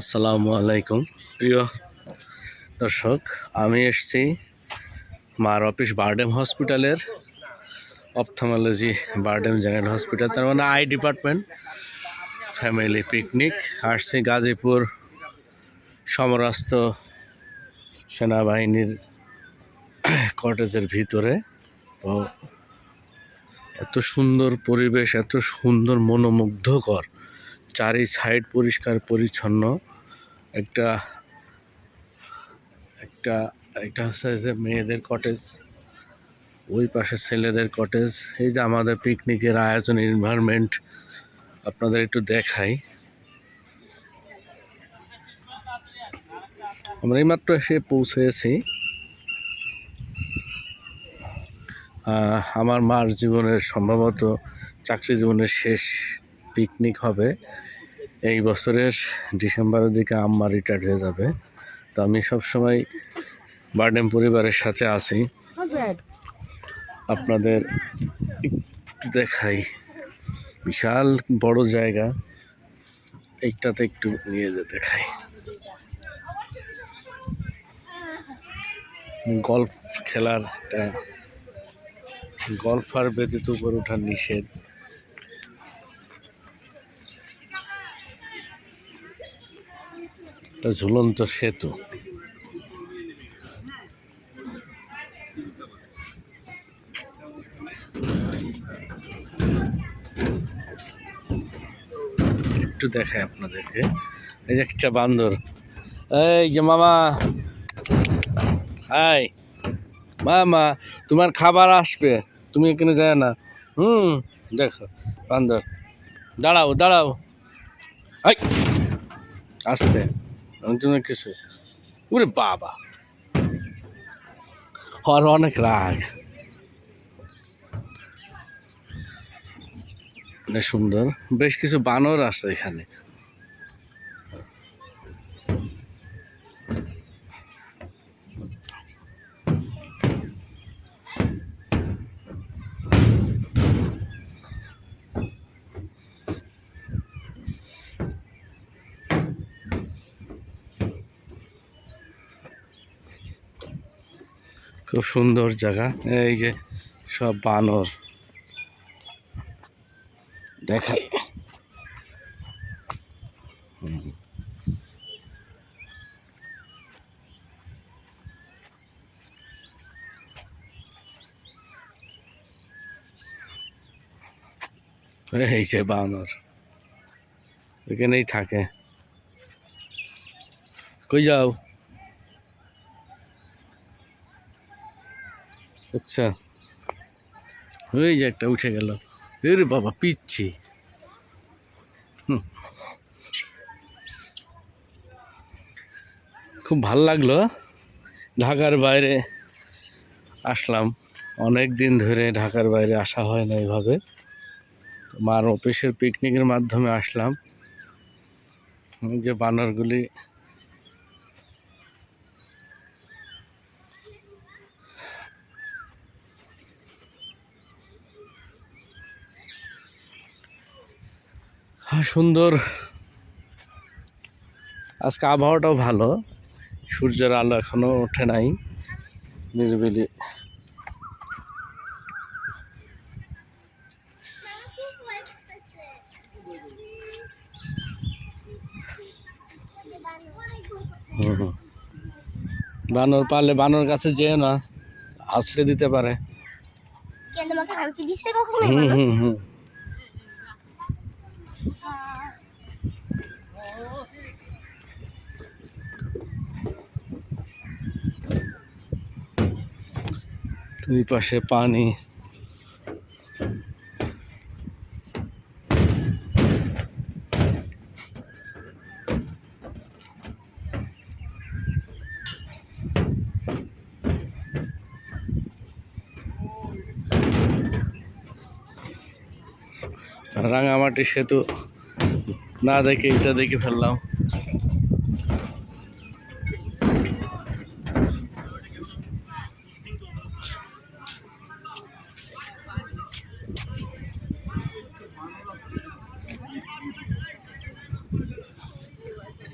আসসালামু আলাইকুম। প্রিয় দর্শক, আমি এসেছি মার অফিস বারডেম হসপিটালের অপথমোলজি বারডেম জেনারেল হসপিটাল। তার মানে আই ডিপার্টমেন্ট, ফ্যামিলি পিকনিক। আসছি গাজীপুর সমরাস্ত সেনাবাহিনীর কটেজের ভিতরে। তো এত সুন্দর পরিবেশ, এত সুন্দর মনোমুগ্ধকর চারি সাইড পরিষ্কার, পরিচ্ছন্ন। একটা একটা একটা হচ্ছে যে মেয়েদের কটেজ ওই পাশে ছেলেদের কটেজ এই যে আমাদের পিকনিকের আয়োজন এনভায়রনমেন্ট আপনাদের একটু দেখাই। আমরা এইমাত্র এসে পৌঁছেছি। আমার মার জীবনের, সম্ভবত চাকরি জীবনের শেষ পিকনিক হবে। এই বছরের ডিসেম্বরের দিকে আম্মা রিটায়ার্ড হয়ে যাবে। তো আমি সবসময় বার্ডেম পরিবারের সাথে আছি। আপনাদের একটু দেখাই। বিশাল বড় জায়গা। এইটাতে একটু নিয়ে যেতে দেখাই। গল্ফ খেলার একটা গল্ফার ব্যতীত উপরে ওঠার নিষেধ। একটা ঝুলন্ত সেতু। একটু দেখায় আপনাদেরকে। এই যে একটা বান্দর। এই যে মামা। হাই। মামা, তোমার খাবার আসবে। তুমি এখানে যায় না। হুম, দেখো, বান্দর। দাঁড়াও দাঁড়াও। আসতে কিছু ওরে বাবা। হর অনেক রাগ। সুন্দর। বেশ কিছু বানর আছে এখানে। খুব সুন্দর জায়গা। এই যে সব বানর। দেখাই। এই যে বানর। এখানেই থাকে। কই যাও? আচ্ছা। ওই যে একটা উঠে গেল। এরে বাবা, পিচ্ছি। খুব ভালো লাগল। ঢাকার বাইরে আসলাম। অনেক দিন ধরে ঢাকার বাইরে আসা হয় না এইভাবে মার অফিসের পিকনিকের মাধ্যমে আসলাম। যে বানরগুলি সুন্দর। আজকে আবহাওয়াটাও ভালো। সূর্যের আলো এখনও ওঠে নাই নিরিবিলি। বানর পালে বানর কাছে যেও না আছড়ে দিতে পারে। হুম হুম হুম। দুই পাশে পানি। রাঙামাটি সেতু না দেখে এটা দেখে ফেললাম।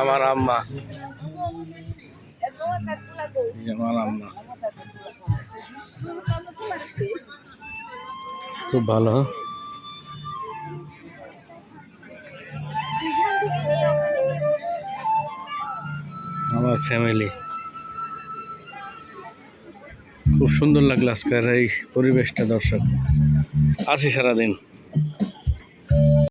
আমার আম্মা। আমার আম্মা। খুব ভালো। আমার ফ্যামিলি খুব সুন্দর লাগল আজকের এই পরিবেশটা দর্শক। আছি সারাদিন।